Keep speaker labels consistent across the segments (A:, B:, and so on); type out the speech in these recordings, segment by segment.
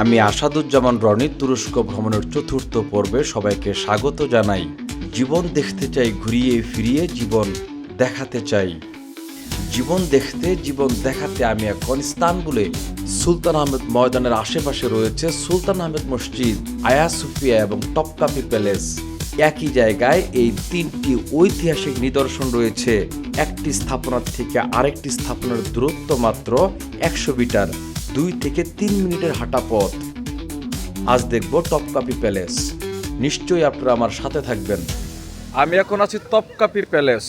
A: আমি আসাদুজ্জামান রনি তুরস্ক ভ্রমণের চতুর্থ পর্বে সবাইকে স্বাগত জানাই। জীবন দেখতে চাই, ঘুরিয়ে ফিরিয়ে জীবন দেখাতে চাই। জীবন দেখতে, জীবন দেখাতে আমি এখন ইস্তানবুলে। সুলতান আহমেদ ময়দানের আশেপাশে রয়েছে সুলতান আহমেদ মসজিদ, আয়া সুফিয়া এবং টপকাপি প্যালেস। একই জায়গায় এই তিনটি ঐতিহাসিক নিদর্শন রয়েছে। একটি স্থাপনার থেকে আরেকটি স্থাপনার দূরত্ব মাত্র একশো মিটার। দুই থেকে তিন মিনিটের হাঁটা পথ। আজ দেখব টপকাপি প্যালেস। নিশ্চয়ই আপনারা আমার সাথে থাকবেন।
B: আমি এখন আছি তপকাপি প্যালেস।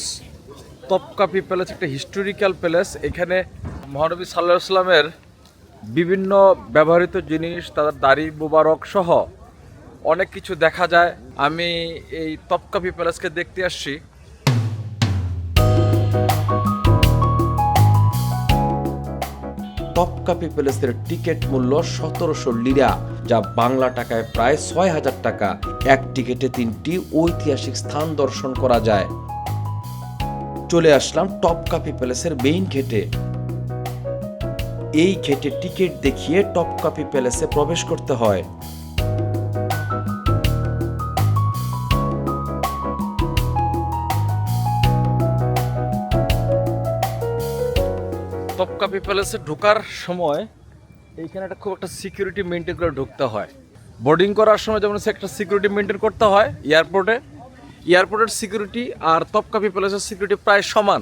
B: তপকাপি প্যালেস একটা হিস্টোরিক্যাল প্যালেস। এখানে মহানবী সাল্লাহ সাল্লামের বিভিন্ন ব্যবহৃত জিনিস, তাদের দাড়ি, মুবারক সহ অনেক কিছু দেখা যায়। আমি এই তপকাপি প্যালেসকে দেখতে আসছি।
A: টপকাপি প্যালেসের টিকিট মূল্য সতেরোশো লিরা, যা বাংলা টাকায় প্রায় ছয় হাজার টাকা। এক টিকিটে তিনটি ঐতিহাসিক স্থান দর্শন করা যায়। চলে আসলাম টপকাপি প্যালেসের মেইন ঘেটে এই গেটে টিকিট দেখিয়ে টপকাপি প্যালেসে প্রবেশ করতে হয়।
B: তপকাপি প্যালেসে ঢোকার সময় এইখানে একটা খুব একটা সিকিউরিটি মেনটেন করে ঢুকতে হয়। বোর্ডিং করার সময় যেমন একটা সিকিউরিটি মেনটেন করতে হয় এয়ারপোর্টে এয়ারপোর্টের সিকিউরিটি আর তপকাপি প্যালেসের সিকিউরিটি প্রায় সমান।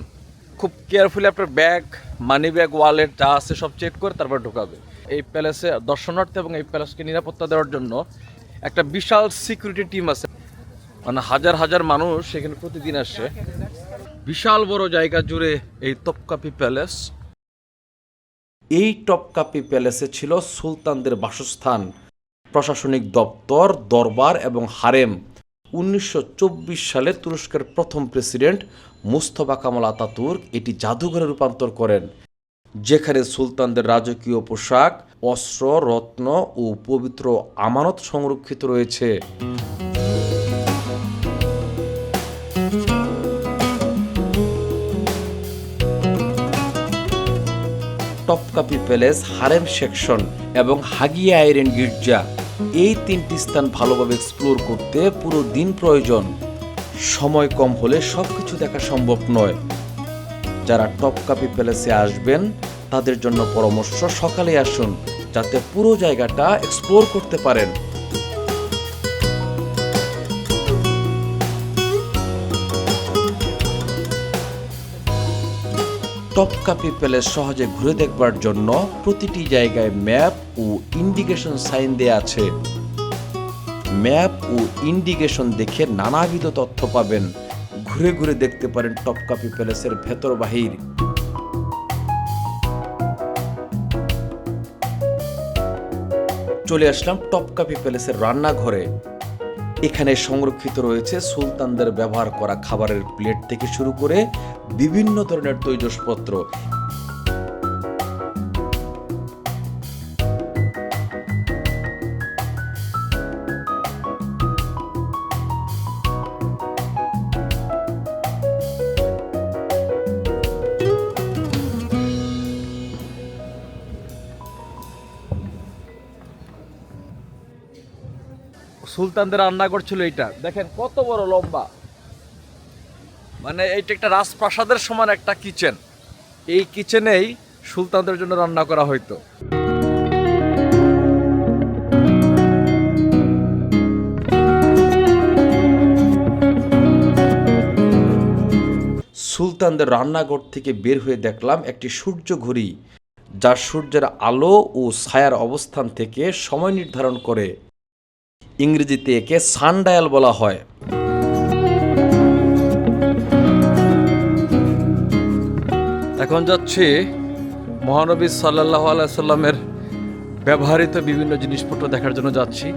B: খুব কেয়ারফুলি আপনার ব্যাগ মানি ব্যাগ ওয়ালেট যা আছে সব চেক করে তারপর ঢোকাবে। এই প্যালেসে দর্শনার্থী এবং এই প্যালেসকে নিরাপত্তা দেওয়ার জন্য একটা বিশাল সিকিউরিটি টিম আছে। মানে হাজার হাজার মানুষ এখানে প্রতিদিন আসে। বিশাল বড় জায়গা জুড়ে এই তপকাপি প্যালেস
A: এই টপকাপি প্যালেসে ছিল সুলতানদের বাসস্থান, প্রশাসনিক দপ্তর, দরবার এবং হারেম। উনিশশো চব্বিশ সালে তুরস্কের প্রথম প্রেসিডেন্ট মুস্তফা কামাল আতাতুর্ক এটি জাদুঘরে রূপান্তর করেন, যেখানে সুলতানদের রাজকীয় পোশাক, অস্ত্র, রত্ন ও পবিত্র আমানত সংরক্ষিত রয়েছে। টপকাপি প্যালেস, হারেম সেকশন এবং হাগিয়া আইরেন গির্জা। এই তিনটি স্থান ভালোভাবে এক্সপ্লোর করতে পুরো দিন প্রয়োজন। সময় কম হলে সব কিছু দেখা সম্ভব নয়। যারা টপকাপি প্যালেসে আসবেন, তাদের জন্য পরামর্শ সকালে আসুন, যাতে পুরো জায়গাটা এক্সপ্লোর করতে পারেন। টপকাপি প্যালেস সহজে ঘুরে দেখবার জন্য প্রতিটি জায়গায় ম্যাপ ও ইন্ডিকেশন সাইন দেয়া আছে। ম্যাপ ও ইন্ডিকেশন দেখে নানাবিধ তথ্য পাবেন। ঘুরে ঘুরে দেখতে পারেন টপকাপি প্যালেসের ভেতর বাহির। চলে আসলাম টপকাপি প্যালেসের রান্নাঘরে। এখানে সংরক্ষিত রয়েছে সুলতানদের ব্যবহার করা খাবারের প্লেট থেকে শুরু করে বিভিন্ন ধরনের তৈজসপত্র।
B: সুলতানদের রান্নাঘর ছিল এটা দেখেন কত বড় লম্বা। মানে এইটা একটা রাজপ্রাসাদের সমান একটা কিচেন এই কিচেনেই সুলতানদের জন্য রান্না করা হইতো।
A: সুলতানদের রান্নাঘর থেকে বের হয়ে দেখলাম একটি সূর্য ঘড়ি, যা সূর্যের আলো ও ছায়ার অবস্থান থেকে সময় নির্ধারণ করে। ইংরেজিতে একে সানডায়াল বলা হয়।
B: এখন যাচ্ছি মহানবী সাল্লাহ আলাইসাল্লামের ব্যবহৃত বিভিন্ন জিনিসপত্র দেখার জন্য যাচ্ছি।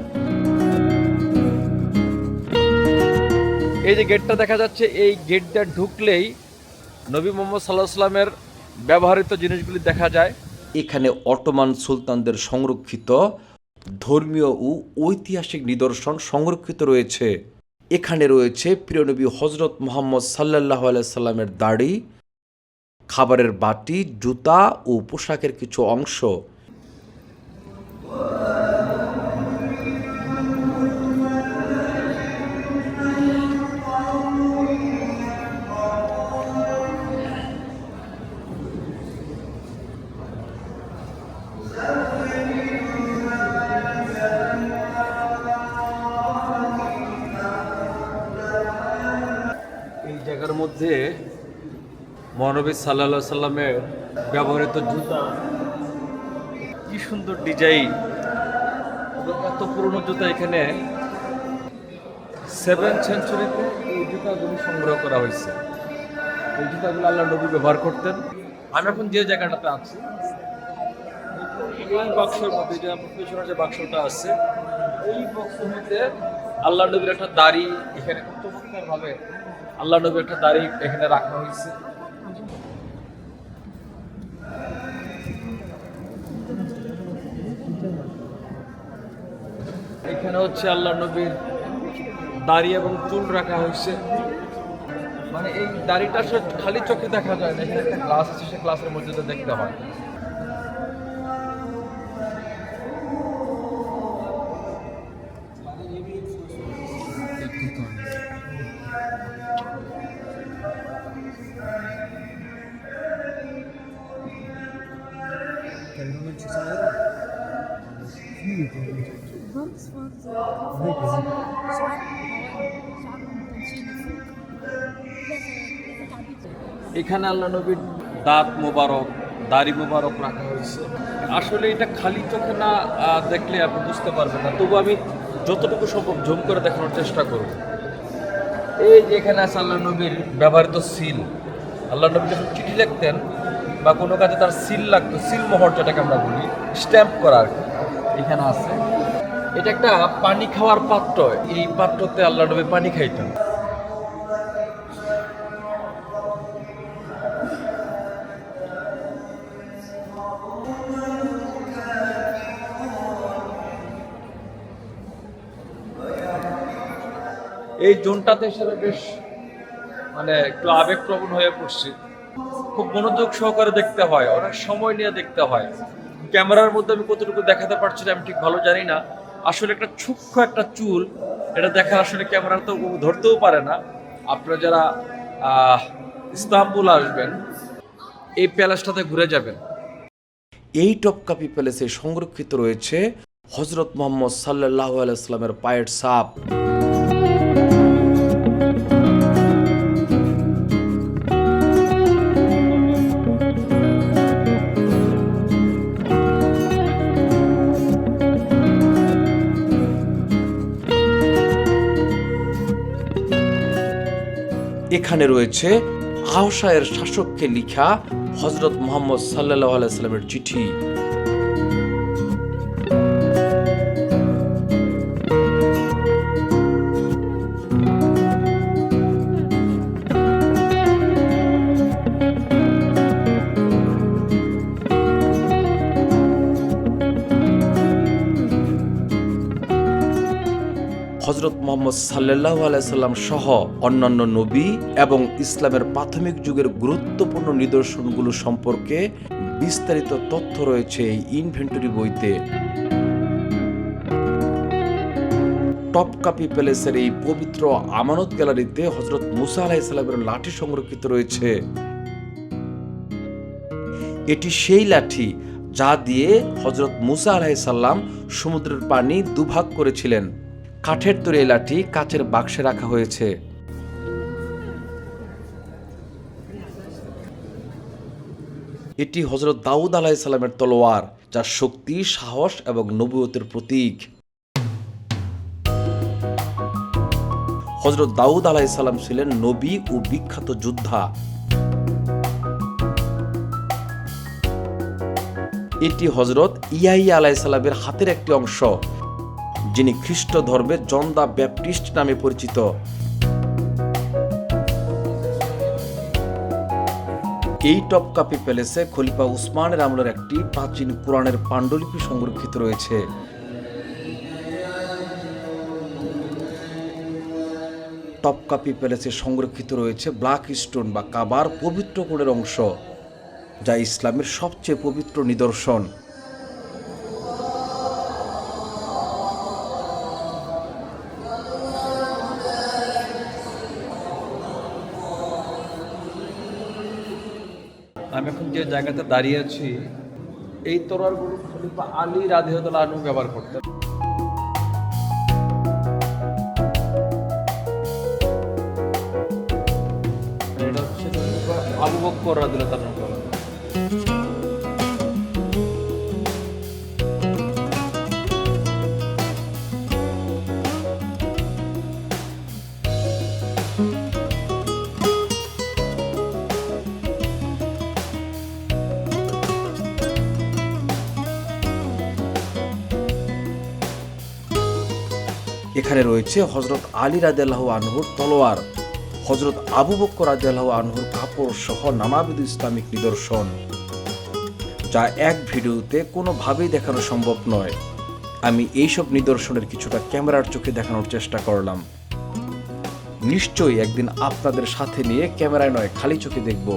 B: এই যে গেটটা দেখা যাচ্ছে, এই গেটটা ঢুকলেই নবী মোহাম্মদ সাল্লাহ সাল্লামের ব্যবহৃত জিনিসগুলি দেখা যায়।
A: এখানে অটোমান সুলতানদের সংরক্ষিত ধর্মীয় ও ঐতিহাসিক নিদর্শন সংরক্ষিত রয়েছে। এখানে রয়েছে প্রিয়নবী হজরত মোহাম্মদ সাল্লাহ আলাইসাল্লামের দাড়ি খাবারের বাটি জুতা ও পোশাকের কিছু অংশ
B: মহানবী সাল্লা সাল্লামের ব্যবহৃত জুতা। কি সুন্দর ডিজাইন। এত পুরনো জুতা এখানে সেভেন সেঞ্চুরিতে এই জুতাগুলি সংগ্রহ করা হয়েছে। এই জুতাগুলো আল্লাহ নবী ব্যবহার করতেন। আমি এখন যে জায়গাটাতে আছি বাক্সের মধ্যে যে পেছনে যে বাক্সটা আছে, এই বাক্সের মধ্যে আল্লাহ নবীর একটা দাড়ি এখানে চমৎকার ভাবে আল্লাহ নবীর একটা দাড়ি এখানে রাখা হয়েছে। এখানে হচ্ছে আল্লাহ নবীর দাড়ি এবং চুল রাখা হয়েছে। মানে এই দাড়িটা সে খালি চোখে দেখা যায় না, এখানে একটা গ্লাস আছে সে ক্লাসের মধ্যে দেখতে এখানে আল্লাহ নবীর দাঁত মোবারক, দাড়ি মোবারক রাখা হয়েছে। আসলে এটা খালি চোখে না দেখলে আপনি বুঝতে পারবেন না। তবু আমি যতটুকু সম্ভব জুম করে দেখানোর চেষ্টা করব। এই যে এখানে আছে আল্লাহ নবীর ব্যবহৃত সিল। আল্লাহ নবী যখন চিঠি লিখতেন বা কোনো কাজে তার সিল লাগতো, সিল মোহর যেটাকে আমরা বলি, স্ট্যাম্প করার। এখানে আছে। এটা একটা পানি খাওয়ার পাত্র। এই পাত্রতে আল্লাহ নবী পানি খাইতেন। এই জোনটাতে হিসেবে বেশ মানে একটু আবেগপ্রবণ হয়ে পড়ছি। খুব মনোযোগ সহকারে দেখতে হয়, অনেক সময় নিয়ে দেখতে হয়। ক্যামেরার মধ্যে আমি কতটুকু দেখাতে পারছি আমি ঠিক ভালো জানি না। আসলে একটা সূক্ষ্ম একটা চুল, এটা দেখা আসলে ক্যামেরা তো ধরতেও পারে না। আপনারা যারা ইস্তাম্বুল আসবেন, এই প্যালেসটাতে ঘুরে যাবেন।
A: এই টপকাপি প্যালেসে সংরক্ষিত রয়েছে হজরত মোহাম্মদ সাল্লাহ আলাইস্লামের পায়ের সাপ এখানে রয়েছে আহসায়ের শাসককে লিখা হজরত মোহাম্মদ সাল্লাহ আলাইস্লামের চিঠি। হজরত মোহাম্মদ সাল্লাহ আলাইসাল্লাম সহ অন্যান্য নবী এবং ইসলামের প্রাথমিক যুগের গুরুত্বপূর্ণ নিদর্শনগুলো সম্পর্কে বিস্তারিত তথ্য রয়েছে এই ইনভেন্টরি বইতে। টপকাপি প্যালেসের এই পবিত্র আমানত গ্যালারিতে হজরত মুসা আলাহিসাল্লামের লাঠি সংরক্ষিত রয়েছে। এটি সেই লাঠি যা দিয়ে হজরত মুসা আলাহিসাল্লাম সমুদ্রের পানি দুভাগ করেছিলেন। কাঠের তৈরি এই লাঠি কাচের বাক্সে রাখা হয়েছে। এটি হজরত দাউদ আলাহিসাল্লামের তলোয়ার, যার শক্তি, সাহস এবং নবুয়তের প্রতীক। হজরত দাউদ আলাহিসাল্লাম ছিলেন নবী ও বিখ্যাত যোদ্ধা। এটি হজরত ইয়াহিয়া আলাইসাল্লামের হাতের একটি অংশ। যিনি খ্রিস্ট ধর্মের জন দা ব্যাপটিস্ট নামে পরিচিত। এই টপকাপি প্যালেসে খলিফা উসমানের আমলের একটি প্রাচীন কোরআনের পাণ্ডুলিপি সংরক্ষিত রয়েছে। টপকাপি প্যালেসে সংরক্ষিত রয়েছে ব্ল্যাক স্টোন বা কাবার পবিত্র কোণের অংশ, যা ইসলামের সবচেয়ে পবিত্র নিদর্শন।
B: যে জায়গাতে দাঁড়িয়ে আছি, এই তরোয়ারগুলো খলিফা আলী রাধিহতলা আনু ব্যবহার করতেন। আবু বক্কর রাদিয়াল্লাহু
A: এখানে রয়েছে হজরত আলী রাদিয়াল্লাহু আনহুর তলোয়ার হজরত আবু বক্কর রাদিয়াল্লাহু আনহুর কাপড় সহ নানাবিধ ইসলামিক নিদর্শন, যা এক ভিডিওতে কোনোভাবেই দেখানো সম্ভব নয়। আমি এইসব নিদর্শনের কিছুটা ক্যামেরার চোখে দেখানোর চেষ্টা করলাম। নিশ্চয়ই একদিন আপনাদের সাথে নিয়ে ক্যামেরায় নয়, খালি চোখে দেখব।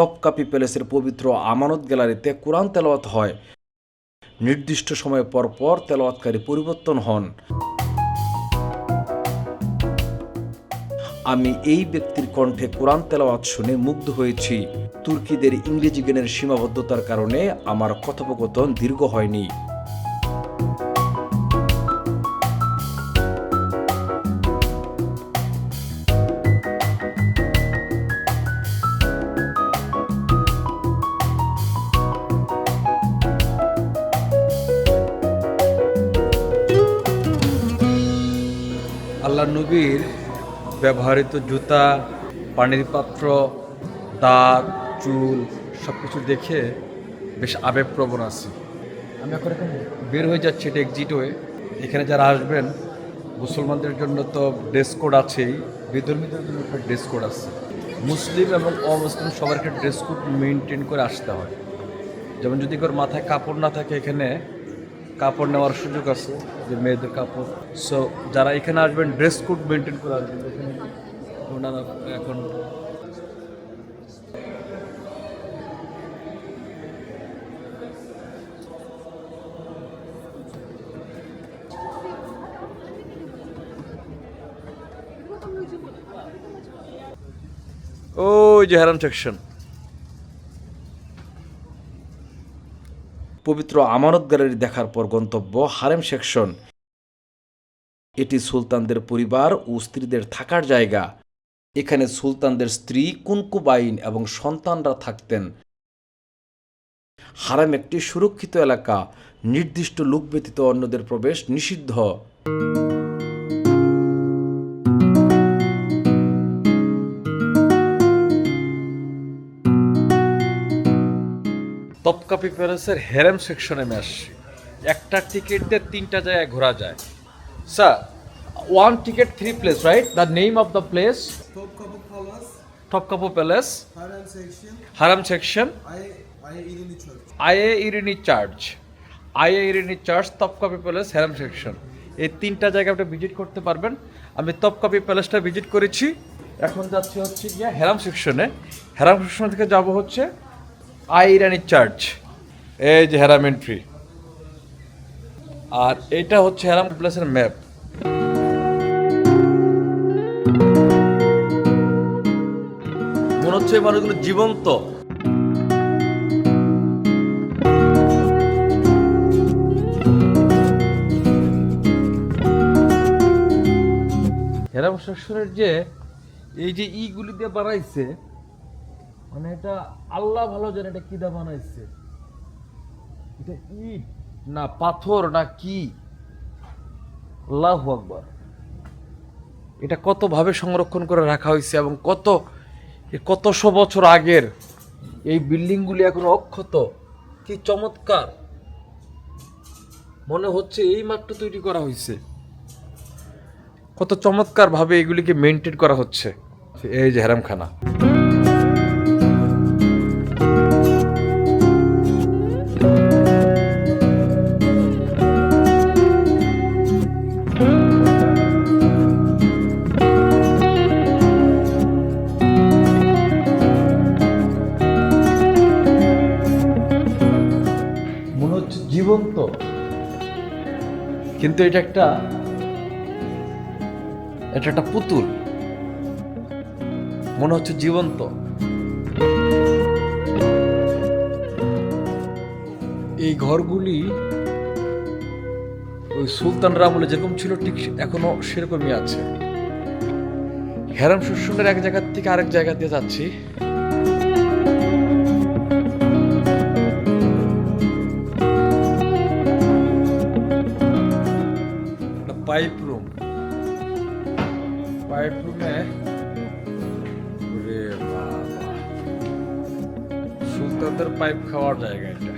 A: টপকাপি প্যালেসের পবিত্র আমানত গ্যালারিতে কোরআন তেলাওয়াত হয়। নির্দিষ্ট সময় পর পর তেলাওয়াতকারী পরিবর্তন হন। আমি এই ব্যক্তির কণ্ঠে কোরআন তেলাওয়াত শুনে মুগ্ধ হয়েছি। তুর্কিদের ইংরেজি জ্ঞানের সীমাবদ্ধতার কারণে আমার কথোপকথন দীর্ঘ হয়নি।
B: নবীর ব্যবহৃত জুতা, পানির পাত্র দাঁত চুল সব কিছু দেখে বেশ আবেগপ্রবণ আছি। আমি এখন এখন বের হয়ে যাচ্ছি এটা এক্সিট হয়ে। এখানে যারা আসবেন, মুসলমানদের জন্য তো ড্রেস কোড আছেই, বিধর্মীদের জন্য একটা ড্রেস কোড আছে। মুসলিম এবং অমুসলিম সবার একটা ড্রেস কোড মেনটেন করে আসতে হয়। যেমন যদি কারোর মাথায় কাপড় না থাকে এখানে কাপড় নেওয়ার সুযোগ আছে, যে মেয়েদের কাপড়। সো যারা এখানে আসবেন ড্রেস কোড মেনটেন করে আসবেন। ওনারা এখন ওই যে হ্যারাম সেকশন
A: পবিত্র আমানত গ্যালারি দেখার পর গন্তব্য হারেম সেকশন। এটি সুলতানদের পরিবার ও স্ত্রীদের থাকার জায়গা। এখানে সুলতানদের স্ত্রী কুনকুবাইন এবং সন্তানরা থাকতেন। হারেম একটি সুরক্ষিত এলাকা, নির্দিষ্ট লোক ব্যতীত অন্যদের প্রবেশ নিষিদ্ধ।
B: তপকাপি প্যালেসের হেরেম সেকশনে আমি আসছি একটা টিকিট দিয়ে তিনটা জায়গায় ঘোরা যায়। Sir one ticket three place right the name of the place Topkapi palace harem section. Aya Irini church Aya Irini church Topkapi palace harem section এই তিনটা জায়গা আপনি ভিজিট করতে পারবেন। আমি তপকাপি প্যালেসটা ভিজিট করেছি। এখন যাচ্ছি হচ্ছে গিয়ে হ্যারাম সেকশনে হ্যারাম সেকশন থেকে যাব হচ্ছে আই ইরানি চার্চ এই যে হ্যারাম এন্ট্রি আর এটা হচ্ছে হ্যারাম প্যালেসের ম্যাপ মনে হচ্ছে মানুষগুলো জীবন্ত। হেরাম শাসনের যে এই যে ইগুলি দিয়ে বানাইছে মানে এটা আল্লাহ ভালো জানে এটা কি দিয়ে বানাইছে। এটা না পাথর, না কি? আল্লাহু আকবার। এটা কত ভাবে সংরক্ষণ করে রাখা হয়েছে এবং কত কতশো বছর আগের এই বিল্ডিংগুলি এখন অক্ষত? কি চমৎকার। মনে হচ্ছে এই মাত্র তৈরি করা হয়েছে। কত চমৎকার ভাবে এগুলিকে মেনটেন করা হচ্ছে। এই যে হেরামখানা। কিন্তু এটা একটা এটা একটা পুতুল। মনে হচ্ছে জীবন্ত। এই ঘরগুলি ওই সুলতানরা আমলে যেরকম ছিল, ঠিক এখনও সেরকমই আছে। হেরাম শুশুনের এক জায়গা থেকে আরেক জায়গা দিয়ে যাচ্ছি। পাইপ খাওয়ার জায়গা এটা।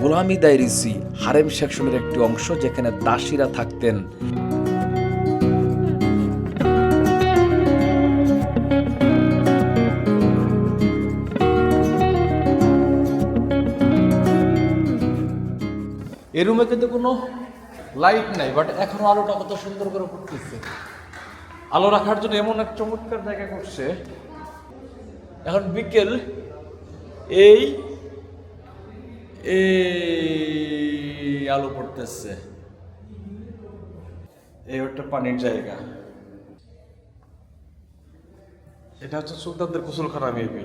A: গোলামি দায়রিসি হারেম সেকশনের একটি অংশ যেখানে দাসীরা থাকতেন।
B: এই রুমে কিন্তু কোনো লাইট নাই বাট এখনও আলোটা কত সুন্দর করে পড়তেছে আলো রাখার জন্য এমন এক চমৎকার জায়গা করছে। এখন বিকেল, এই আলো পড়তেছে। এই একটা পানির জায়গা। এটা হচ্ছে সুলতানদের কুসলখানা মেবি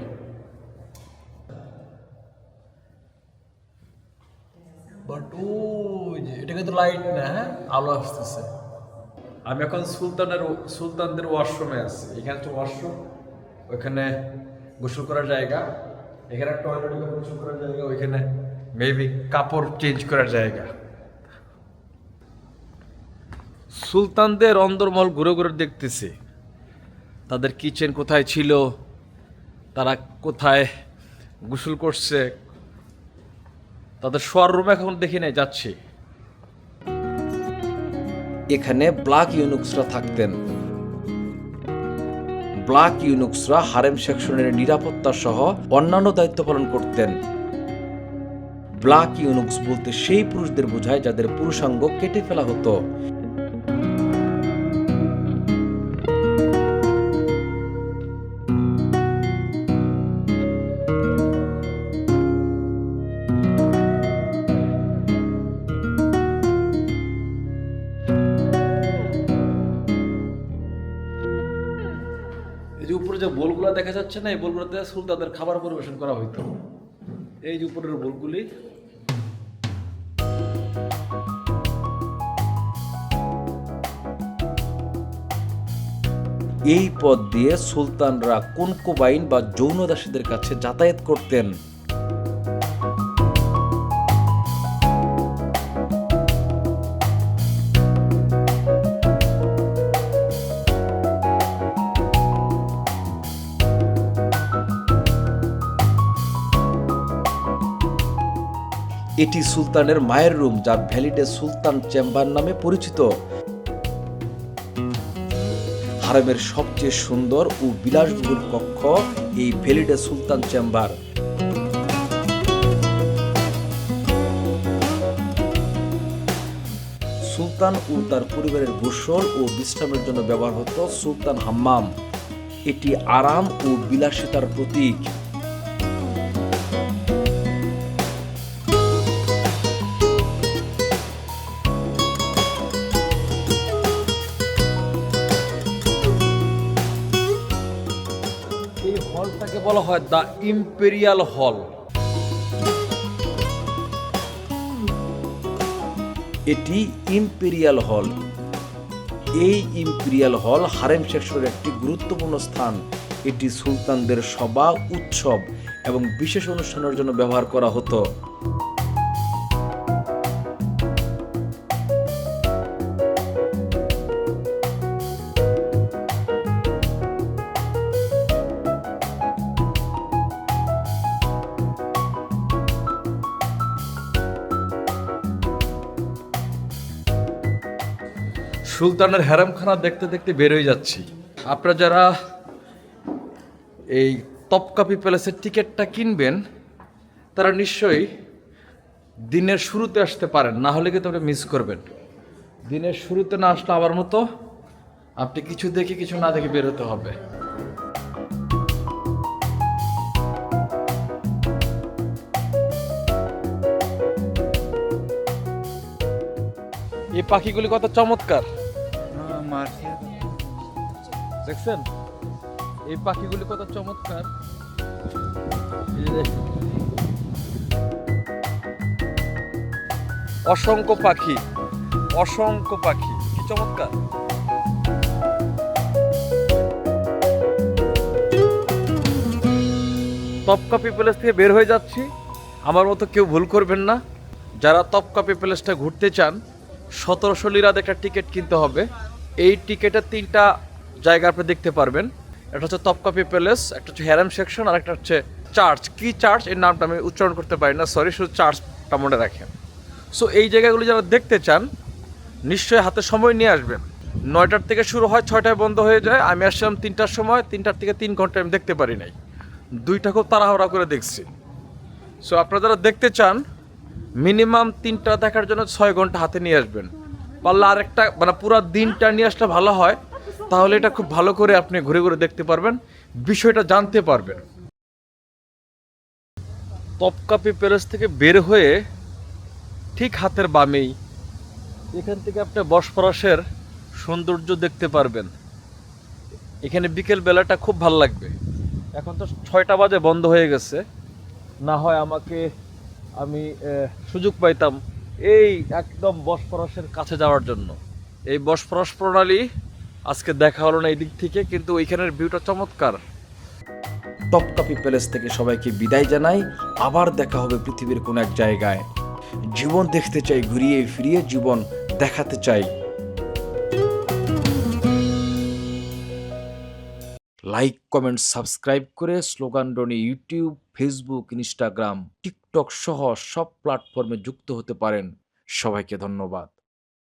B: বাট ওই যে এটা কিন্তু লাইট না হ্যাঁ? আলো আসতেছে। আমি এখন সুলতানের সুলতানদের ওয়াশরুমে আছি। এখানে একটা ওয়াশরুম, ওইখানে গোসল করার জায়গা। এখানে টয়লেট গোসল করার জায়গা। ওইখানে মেবি কাপড় চেঞ্জ করার জায়গা। সুলতানদের অন্দরমহল ঘুরে ঘুরে দেখতেছি। তাদের কিচেন কোথায় ছিল? তারা কোথায় গোসল করছে? তাদের শোয়ার রুম এখন দেখি নাই, যাচ্ছি।
A: এখানে ব্ল্যাক ইউনুক্সরা থাকতেন। ব্ল্যাক ইউনুক্সরা হারেম সেকশনের নিরাপত্তা সহ অন্যান্য দায়িত্ব পালন করতেন। ব্ল্যাক ইউনুক্স বলতে সেই পুরুষদের বোঝায় যাদের পুরুষাঙ্গ কেটে ফেলা হতো।
B: যাচ্ছে না, এই বোলগুলোতে সুলতানদের খাবার পরিবেশন করা হইতো। এই যে উপরের বোলগুলি।
A: এই পথ দিয়ে সুলতানরা কোন কোবাইন বা যৌনদাসীদের কাছে যাতায়াত করতেন? এটি সুলতানের মায়ের রুম, যা ভ্যালিডে সুলতান চেম্বার নামে পরিচিত। হারেমের সবচেয়ে সুন্দর ও বিলাসবহুল কক্ষ এই ভ্যালিডে সুলতান চেম্বার। সুলতান ও তার পরিবারের গোসল ও বিশ্রামের জন্য ব্যবহার হতো সুলতান হাম্মাম। এটি আরাম ও বিলাসিতার প্রতীক।
B: হয় দ্য ইম্পেরিয়াল হল।
A: এটি ইম্পেরিয়াল হল। এই ইম্পেরিয়াল হল হারেম সেকশনের একটি গুরুত্বপূর্ণ স্থান। এটি সুলতানদের সভা, উৎসব এবং বিশেষ অনুষ্ঠানের জন্য ব্যবহার করা হতো।
B: সুলতানের হ্যারামখানা দেখতে দেখতে বের হয়ে যাচ্ছি। আপনারা যারা এই তপকাপি প্যালেসের টিকিটটা কিনবেন, তারা নিশ্চয়ই দিনের শুরুতে আসতে পারেন, না হলে কিন্তু আপনি মিস করবেন। দিনের শুরুতে না আসলে আমার মতো আপনি কিছু দেখে কিছু না দেখে বেরোতে হবে। এই পাখিগুলি কত চমৎকার। দেখছেন? এই পাখিগুলি কত চমৎকার। অসংখ্য পাখি অসংখ্য পাখি, কি চমৎকার। তপকাপি প্যালেস থেকে বের হয়ে যাচ্ছি। আমার মতো কেউ ভুল করবেন না। যারা তপকাপি প্যালেসটা ঘুরতে চান, সতেরোশো লিরাদ একটা টিকিট কিনতে হবে। এই টিকিটের তিনটা জায়গা আপনি দেখতে পারবেন। একটা হচ্ছে তপকাপি প্যালেস একটা হচ্ছে হ্যারাম সেকশন আর একটা হচ্ছে চার্চ কি চার্চের নামটা আমি উচ্চারণ করতে পারি না সরি শুধু চার্চটা মনে রাখেন। সো এই জায়গাগুলো যারা দেখতে চান, নিশ্চয়ই হাতে সময় নিয়ে আসবেন। নয়টার থেকে শুরু হয়, ছয়টায় বন্ধ হয়ে যায়। আমি আসছিলাম তিনটার সময়, তিনটার থেকে তিন ঘণ্টা আমি দেখতে পারি নাই। দুইটা খুব তাড়াহুড়া করে দেখছি। সো আপনারা যারা দেখতে চান মিনিমাম তিনটা দেখার জন্য ছয় ঘণ্টা হাতে নিয়ে আসবেন। পারলে আরেকটা মানে পুরো দিনটা নিয়ে আসলে ভালো হয়। তাহলে এটা খুব ভালো করে আপনি ঘুরে ঘুরে দেখতে পারবেন, বিষয়টা জানতে পারবেন। তপকাপি প্যালেস থেকে বের হয়ে ঠিক হাতের বামেই এখান থেকে আপনি বসফরাসের সৌন্দর্য দেখতে পারবেন। এখানে বিকেল বেলাটা খুব ভালো লাগবে। এখন তো ছয়টা বাজে, বন্ধ হয়ে গেছে। না হয় আমাকে আমি সুযোগ পাইতাম এই একদম বসফরাসের কাছে যাওয়ার জন্য। এই বসফরাস প্রণালী আজকে দেখা হলো না এই দিক থেকে, কিন্তু ওইখানের ভিউটা চমৎকার।
A: টপকাপি প্যালেস থেকে সবাইকে বিদায় জানাই, আবার দেখা হবে পৃথিবীর কোন এক জায়গায়। জীবন দেখতে চাই, ঘুরিয়ে ফিরিয়ে জীবন দেখাতে চাই। লাইক কমেন্ট সাবস্ক্রাইব করে স্লোগান ডনি ইউটিউব ফেসবুক ইনস্টাগ্রাম টিকটক সহ সব প্ল্যাটফর্মে যুক্ত হতে পারেন। সবাইকে ধন্যবাদ।